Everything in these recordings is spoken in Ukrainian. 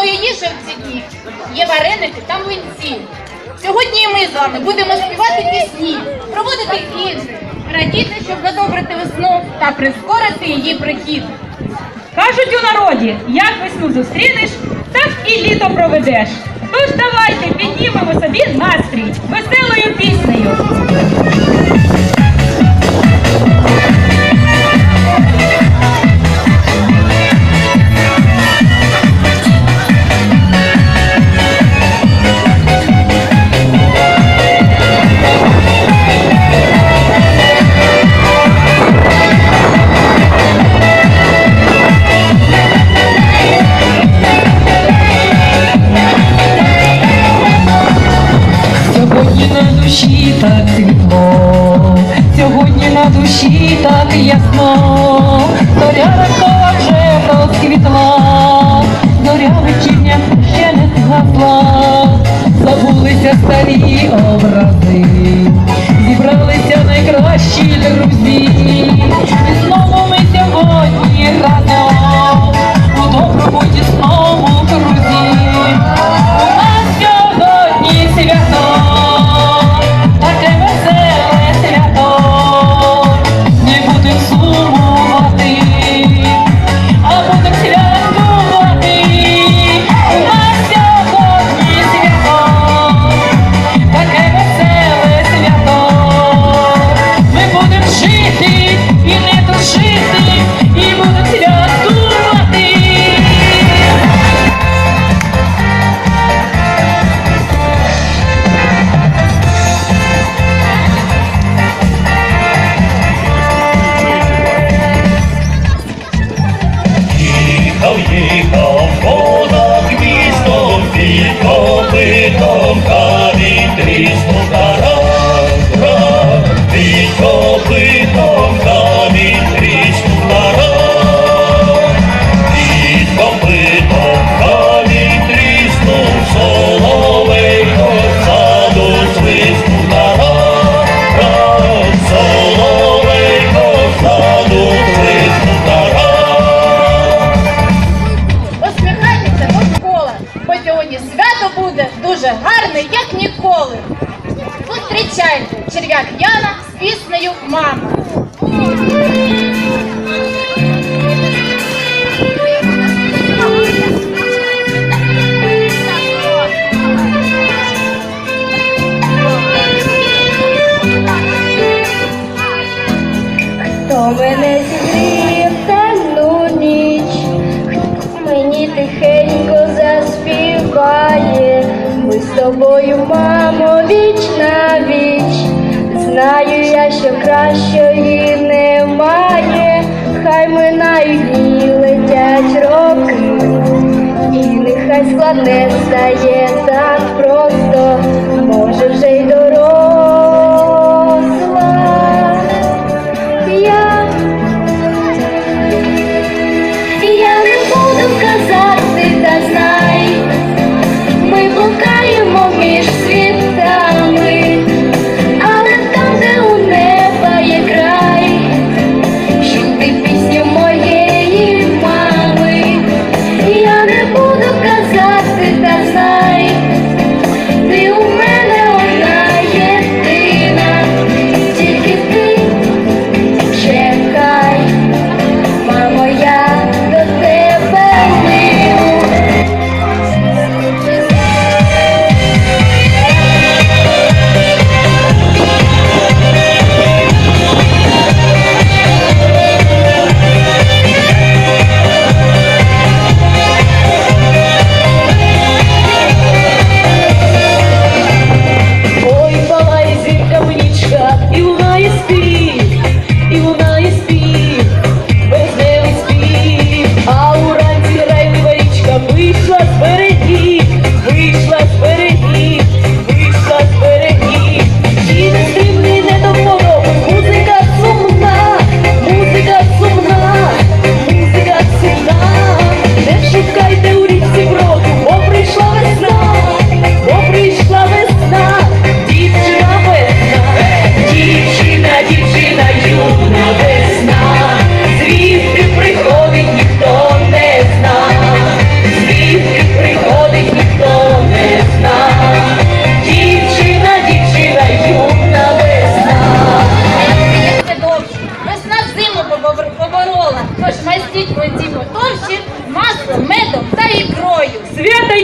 Головною їжею в ці дні є вареники та млинці. Сьогодні ми з вами будемо співати пісні, проводити ігри, радіти, щоб задобрити весну та прискорити її прихід. Кажуть у народі, як весну зустрінеш, так і літо проведеш. Тож давайте піднімемо собі настрій веселою піснею. Розквітла, зоря вечірня ще не згасла, забулися старі образи, зібралися найкращі друзі, Зустрічайте черв'як Яна з піснею Мама. Хто мене зігрів темну ніч, мені тихенько заспіває, ми з тобою, мамо, віч на віч. Знаю я, що кращої немає, хай минають дні, летять роки, і нехай складне стає так просто, може вже й доросла.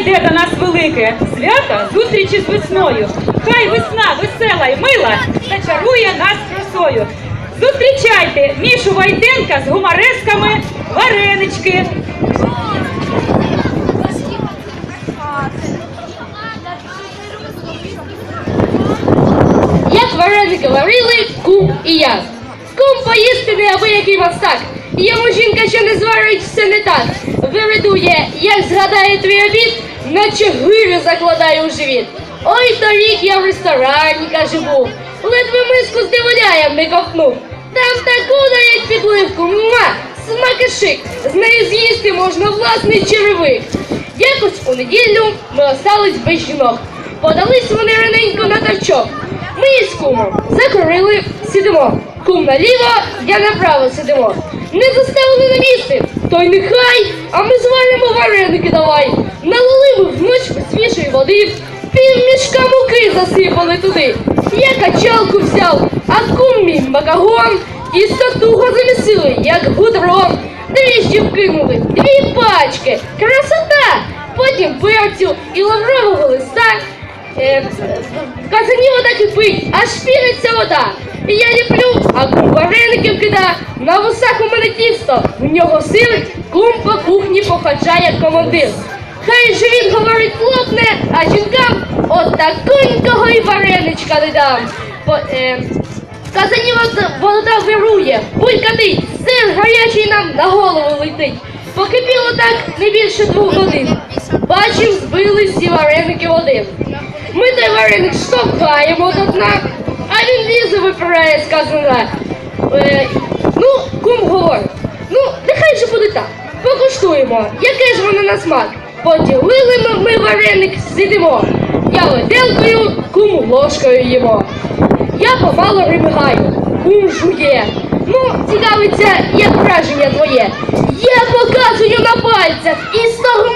Свято йде до нас велике, свято зустрічі з весною. Хай весна весела й мила зачарує нас красою. Зустрічайте Мішу Вайденка з гумаресками варенички. Як вареники варили кум і я. Кум поїсти неабиякий мастак. Йому жінка, що не зварить, все не так. Виридує, як згадає твій обід, наче гирю закладає у живіт. Ой, торік я в ресторані, каже був. Ледве миску з диволяєм не ковтнув. Там таку дають підливку, муа, смакишик. З нею з'їсти можна власний черевик. Якось у неділю ми остались без жінок. Подались вони раненько на торчок. Ми із кумом закурили, сидимо. Кум наліво, я направо сидимо. Не заставили на місце, то й нехай, а ми зваримо вареники давай. Налили ми в ніч свіжої води, пів мішка муки засипали туди. Я качалку взяв, а кум мій макагон і статуго замісили, як гудром. Дріжджі вкинули, дві пачки, красота! Потім перцю і лаврового листа. Е, в казані вода кипить, аж піниться вода. І я ліплю, а кум вареників кида. На вусах у мене тісто, в нього сили, кум по кухні походжає командир. Хай же він говорить плотне, а жінкам от таконького і вареничка не дам. По, е, казані вода, вирує, булькатить, сир гарячий нам на голову летить. Покипіло так не більше двох годин. Бачив, збили всі вареники один. Ми той вареник штовхаємо до дна, а він лізе випирає з. Е, ну, кум говорить, ну, нехай же буде так. Покуштуємо, яке ж воно на смак. Поділили ми, ми вареник, сидимо. Я виделкою, кум ложкою їмо. Я помало римигаю, кум жує. Ну, цікавиться, як враження твоє. Я показую на пальцях і стогну,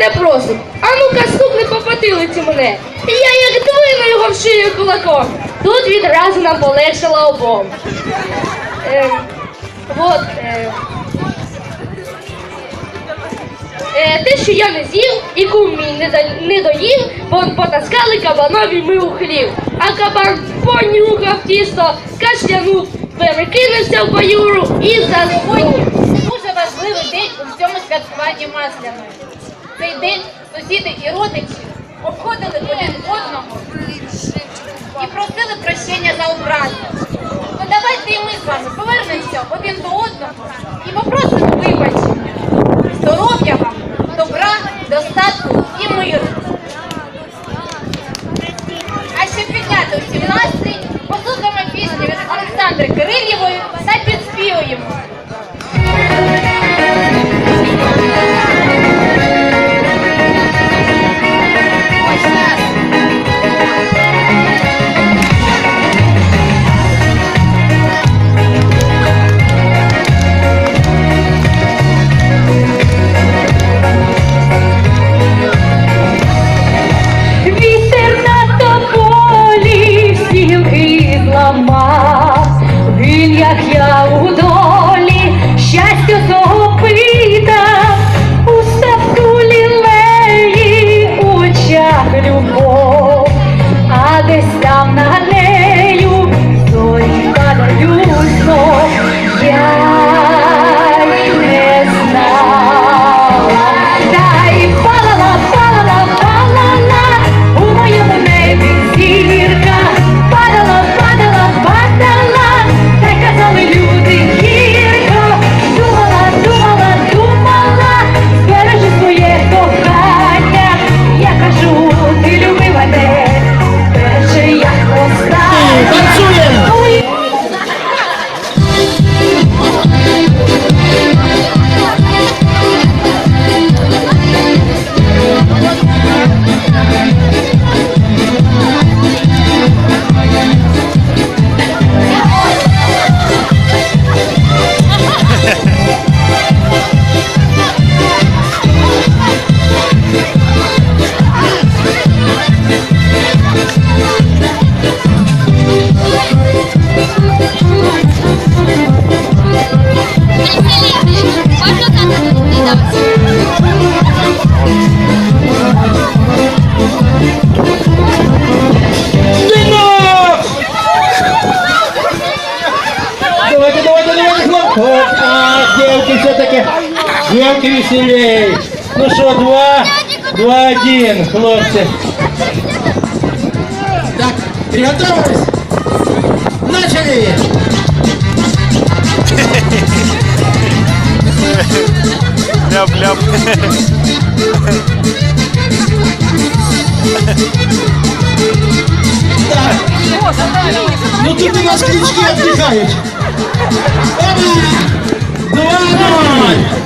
мене просить, а ну-ка стукни по потилиці мене. Я як двину його в шию кулаком. Тут відразу нам полегшало обом. Ем, от, е, Е, те, що я не з'їв і кум мій не, до- не доїв, бо потаскали кабанові ми у хлів. А кабан понюхав тісто, кашлянув, перекинувся в баюру і заснув. Дуже важливий день у всьому святкуванні Масляної. Цей день сусіди і родичі обходили один одного і просили прощення за образи. То давайте і ми з вами повернемося один до одного і попросимо вибачення. Здоров'я вам, добра, достатку і миру. А щоб підняти усім настрій, послухаємо пісню від Олександри Кирилєвої трохи веселей. Ну що, два, два, один, хлопці. Так, приготовились? Начали! Ляп-ляп. Ну тут у нас крючки отдыхают. Два, ноль.